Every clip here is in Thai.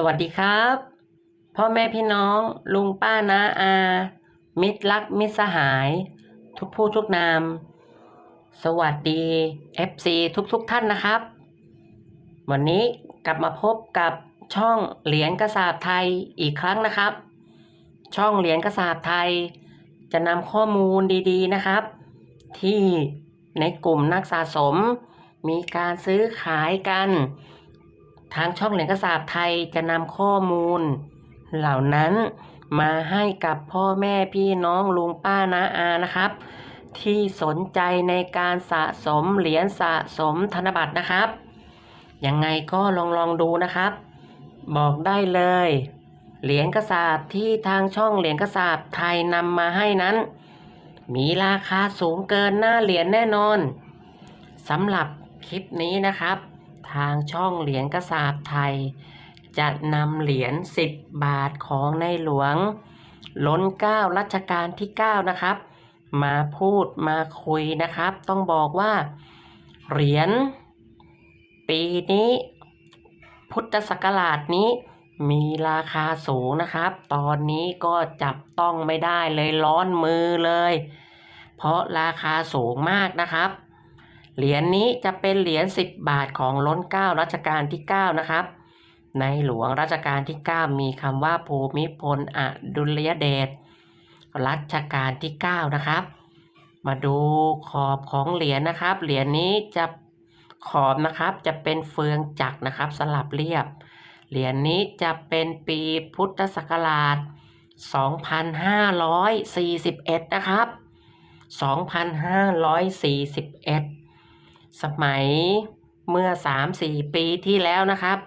สวัสดีครับ พ่อแม่พี่น้อง ลุงป้าน้าอา มิตรรักมิตรสหาย ทุกผู้ทุกนาม สวัสดี FC ทุกๆทท่านนะครับ วันนี้กลับมาพบกับช่องเหรียญกระสาบไทยอีกครั้งนะครับ ช่องเหรียญกระสาบไทย จะนำข้อมูลดีๆนะครับ ที่ในกลุ่มนักสะสม มีการซื้อขายกัน ทางช่องเหรียญกระสาบไทยจะนำข้อมูล เหล่านั้นมาให้กับพ่อแม่พี่น้องลุงป้าน้าอานะครับ ที่สนใจในการสะสมเหรียญสะสมธนบัตรนะครับยังไงก็ลองลองดูนะครับ บอกได้เลย เหรียญกระสาบที่ทางช่องเหรียญกระสาบไทยนำมาให้นั้น มีราคาสูงเกินหน้าเหรียญแน่นอนสำหรับคลิปนี้นะครับ ทางช่องเหรียญกระสาบไทย จะนำเหรียญ10 บาทของในหลวงล้นเก้ารัชกาลที่9นะครับ มาพูดมาคุยนะครับ ต้องบอกว่าเหรียญปีนี้ พุทธศักราชนี้มีราคาสูงนะครับ ตอนนี้ก็จับต้องไม่ได้เลยร้อนมือเลย เพราะราคาสูงมากนะครับ เหรียญนี้จะเป็นเหรียญ10 บาทของล้นเก้ารัชกาลที่ 9 นะครับ ในหลวงรัชกาลที่ 9 มีคำว่าภูมิพลอดุลยเดชรัชกาลที่ 9 นะครับ มาดูขอบของเหรียญนะครับ เหรียญนี้จะขอบนะครับจะเป็นเฟืองจักรนะครับสลับเรียบ เหรียญนี้จะเป็นปีพุทธศักราช 2541 นะครับ 2541 สมัยเมื่อ 3-4 ปีที่แล้วนะครับ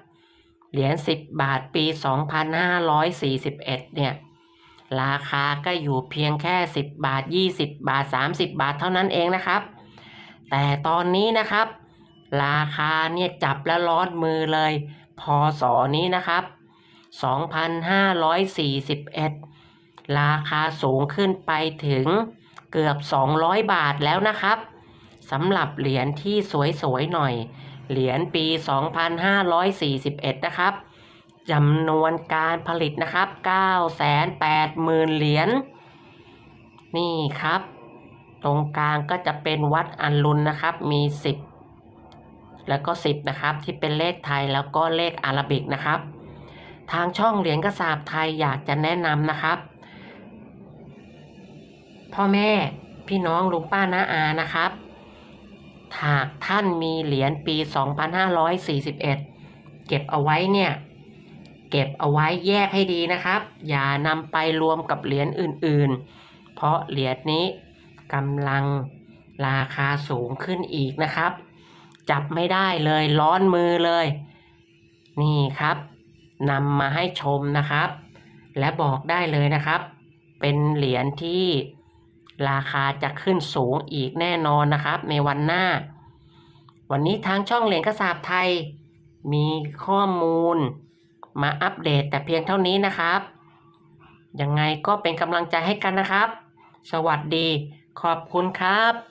เหรียญ 10 บาทปี 2541 เนี่ย ราคาก็อยู่เพียงแค่ 10 บาท 20 บาท 30 บาทเท่านั้นเองนะครับ แต่ตอนนี้นะครับ ราคาเนี่ยจับแล้วร้อนมือเลยพศนี้นะครับ 2541 ราคาสูงขึ้นไปถึงเกือบ 200 บาทแล้วนะครับ สำหรับเหรียญที่สวยๆหน่อย เหรียญปี 2541 นะครับจำนวนการผลิตนะครับ 980,000 เหรียญนี่ครับ ตรงกลางก็จะเป็นวัดอันลุนนะครับ มี 10 แล้วก็ 10 นะครับ ที่เป็นเลขไทยแล้วก็เลขอาราบิกนะครับ ทางช่องเหรียญกระสาบไทยอยากจะแนะนำนะครับ พ่อแม่พี่น้องลุงป้าน้าอานะครับ หากท่านมีเหรียญปี 2541 เก็บเอาไว้เนี่ย เก็บเอาไว้แยกให้ดีนะครับ อย่านำไปรวมกับเหรียญอื่นๆ เพราะเหรียญนี้กำลังราคาสูงขึ้นอีกนะครับ จับไม่ได้เลยร้อนมือเลย นี่ครับนำมาให้ชมนะครับ และบอกได้เลยนะครับ เป็นเหรียญที่ ราคาจะขึ้นสูงอีกแน่นอนนะครับ ในวันหน้า วันนี้ทางช่องเหรียญกระสาบไทย มีข้อมูลมาอัปเดตแต่เพียงเท่านี้นะครับ ยังไงก็เป็นกำลังใจให้กันนะครับ สวัสดี ขอบคุณครับ